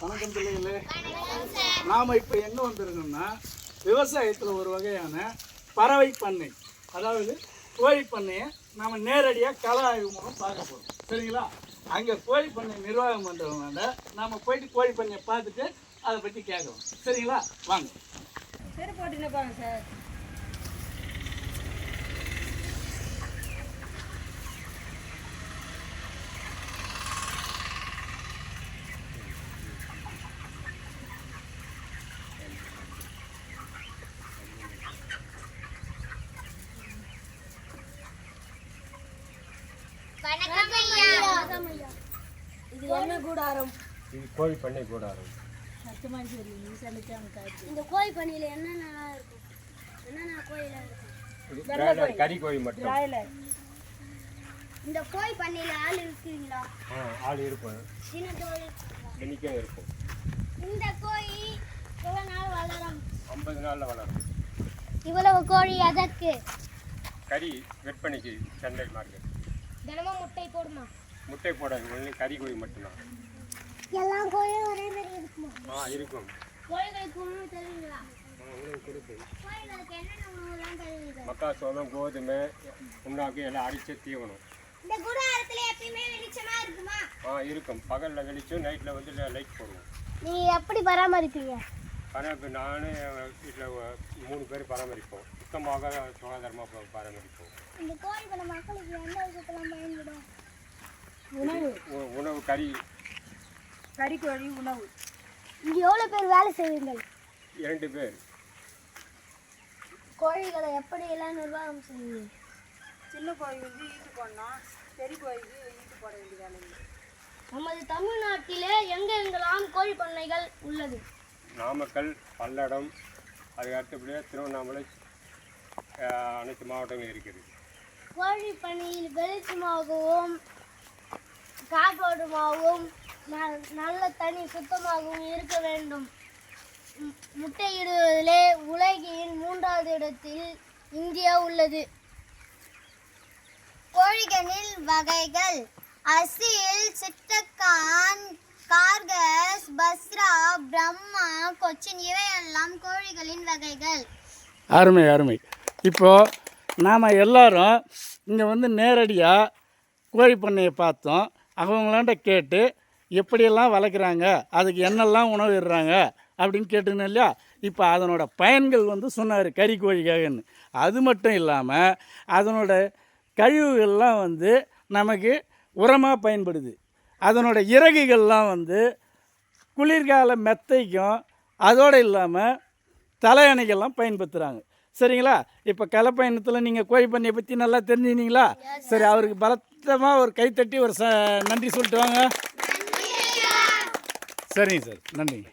வணக்கம் பிள்ளைகளே நாம் இப்போ எங்கே வந்திருக்கோம்னா விவசாயத்தில் ஒரு வகையான பறவை பண்ணை. அதாவது கோழி பண்ணையை நாம் நேரடியாக கள ஆய்வு மூலம் பார்க்க போகிறோம் சரிங்களா? அங்கே கோழி பண்ணை நிர்வாகம் பண்ணுறவங்க நாம் போயிட்டு கோழி பண்ணையை பார்த்துட்டு அதை பற்றி கேட்கலாம் சரிங்களா? வாங்க. சரி போட்டுன்னு சார் இது என்ன கூடாரம். இது கோழி பண்ணை கூடாரம். சத்தமாக சரி நீ சமைச்சாங்க இந்த கோழி பண்ணையில என்னென்னலாம் இருக்கும்? என்னென்ன கோழிலாம் இருக்கும்? கறி கோழி மட்டும். இந்த கோழி பண்ணையில ஆள் இருக்குங்களா? ஆ ஆள் இருக்கும். சின்ன கோழி தினிக்கும் இருக்கும். இந்த கோழி எவ்வளோ நாள் வளரும்? ஐம்பது நாளில் வளரும். இவ்வளவு கோழி எதற்கு? கறி விற்பனைக்கு சந்தை மார்க்கெட். தினமும் முட்டை போடுமா? முட்டை போடாது ஒன்லி கறி கோழி மட்டும்தான். எல்லா கோழியும் ஒரே மாதிரி இருக்குமா? ஆ இருக்கும். கோழிகளுக்கு உணவு தருவீங்களா? தருவீங்க? மக்காசோளம் கோதுமை புண்ணாக்கு எல்லாம் அரிச்ச தீவனம். இந்த குடாரத்துல எப்பயுமே வெளிச்சமா இருக்குமா? ஆ இருக்கும். பகலில் வெளிச்சம் நைட்டில் வந்து லைட் போடுவோம். நீங்க எப்படி பராமரிப்பீங்க? பராமரிப்பு நானும் வீட்டில் மூணு பேர் பராமரிப்போம். சுத்தமாக சுகாதாரமாக பராமரிப்போம். இந்த கோழி பண்ண மக்களுக்கு எந்த உணவு உணவு கறி கறிக்கோழி உணவு. இங்க எவ்வளவு பேர் வேலை செய்வீங்கள் இரண்டு பேர். கோழிகளை எப்படி எல்லாம் நிர்வாகம் செய்வீங்க? சின்ன கோழி வந்து ஈட்டு போடணும். பெரிய கோழிக்கு ஈட்டு போட வேண்டிய வேலை இல்லை நமது தமிழ்நாட்டிலே எங்கெங்கெல்லாம் கோழி பண்ணைகள் உள்ளது? நாமக்கல் பல்லடம் அதுக்கு அடுத்தபடியாக திருவண்ணாமலை அனைத்து மாவட்டங்களும் இருக்குது கோழி பண்ணையில் வெளிச்சமாகவும் காற்றோட்டமாகவும் ந- நல்ல தனி சுத்தமாகவும் இருக்க வேண்டும். முட்டையிடுவதிலே உலகின் மூன்றாவது இடத்தில் இந்தியா உள்ளது. கோழிகளின் வகைகள். அசில் சிட்டக்கான் கார்கஸ் பஸ்ரா பிரம்மா கொச்சின் இவையெல்லாம் கோழிகளின் வகைகள். அருமை அருமை. இப்போது நாம் எல்லாரும் இங்கே வந்து நேரடியாக கோழி பண்ணையை பார்த்தோம். அவங்களாண்ட கேட்டு எப்படியெல்லாம் வளர்க்குறாங்க அதுக்கு என்னெல்லாம் உணவு இடுறாங்க அப்படின்னு கேட்டுன்னு இல்லையா? இப்போ அதனோட பயன்கள் வந்து சொன்னார் கறி கோழிக்காகன்னு. அது மட்டும் இல்லாமல் அதனோட கழிவுகள்லாம் வந்து நமக்கு உரமாக பயன்படுது. அதனோட இறகுகள்லாம் வந்து குளிர்கால மெத்தைக்கும் அதோடு இல்லாமல் தலையணைகள்லாம் பயன்படுத்துகிறாங்க சரிங்களா? இப்போ கலப்பயணத்தில் நீங்கள் கோழி பண்ணையை பற்றி நல்லா தெரிஞ்சுக்கினீங்களா? சரி அவருக்கு பலத்தமாக ஒரு கைத்தட்டி ஒரு ச நன்றி சொல்லிட்டு வாங்க. சரிங்க சார் நன்றிங்க.